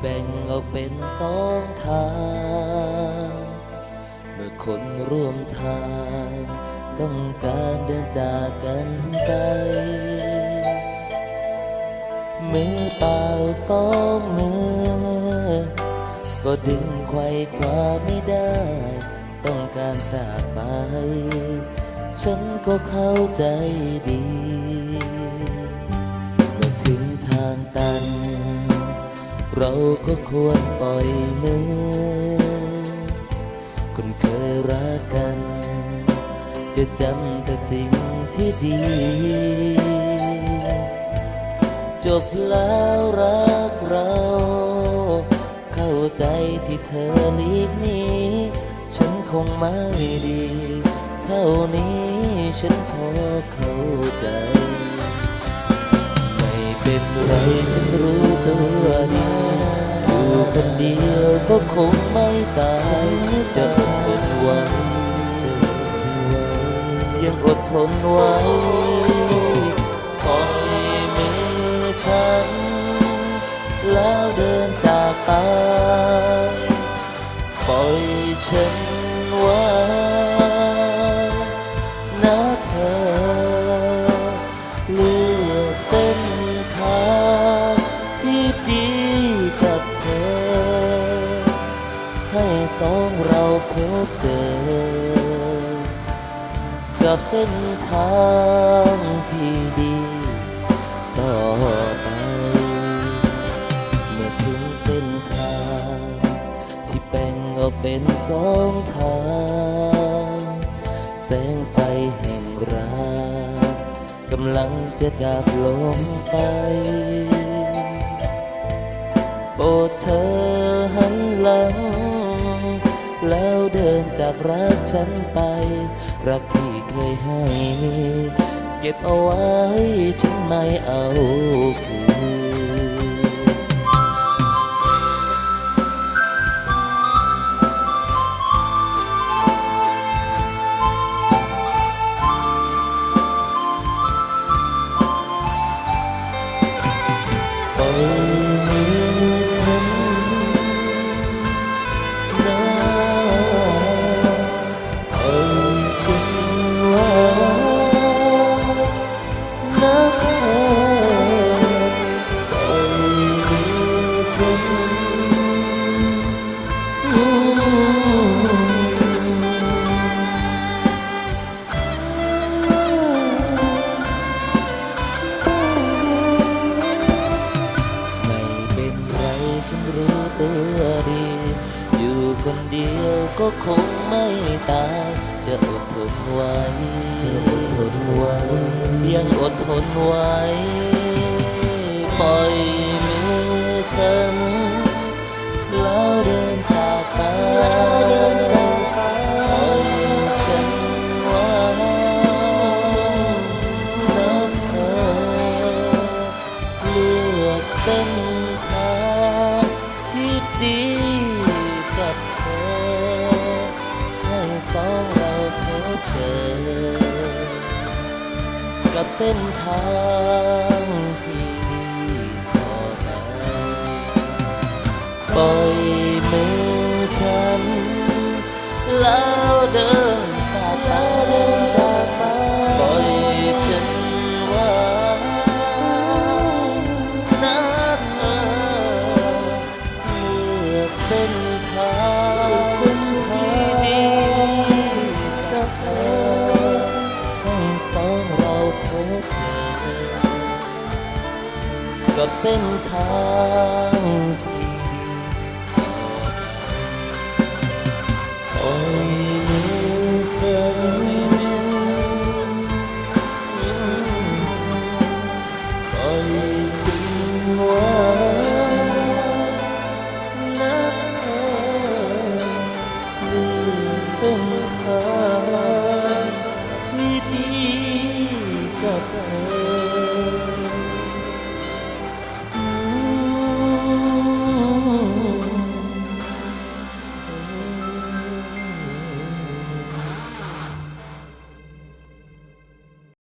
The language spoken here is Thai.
แบ่งออกเป็นสองทาง เมื่อคนร่วมทาง ต้องการเดินจากกันไปมือเปล่าสองมือ ก็ดึงไขว้คว้าไม่ได้ ต้องการจากไป ฉันก็เข้าใจดี เมื่อถึงทางตัน เราก็ควรปล่อยมือ คนเคยรักกัน จะจำแต่สิ่งที่ดี จบแล้วรักเรา เข้าใจที่เธอหลีกนี้ ฉันคงไม่ดี เท่านี้ฉันขอเข้าใจ เป็นไรฉันรู้ตัวดีอยู่คนเดียวก็คงไม่ตายจะอดทนไว้จะอดทนไว้ยังอดทนไว้ สองเราพบเจอ กับเส้นทางที่ดีต่อไป เมื่อถึงเส้นทาง ที่แบ่งออกเป็นสองทาง แสงไฟแห่งรักกำลังจะดับลงไปโปรดเธอหันหลังแล้ว จากรักฉันไป รักที่เคยให้ เก็บเอาไว้ฉันไม่เอาคืน คนเดียวก็คงไม่ตาย จะอดทนไว้จะอดทนไว้ยังอดทนไว้ปล่อย อ กับเส้นทางที่ดีต่อไปปล่อยมือฉัน แล้วเดิน นะ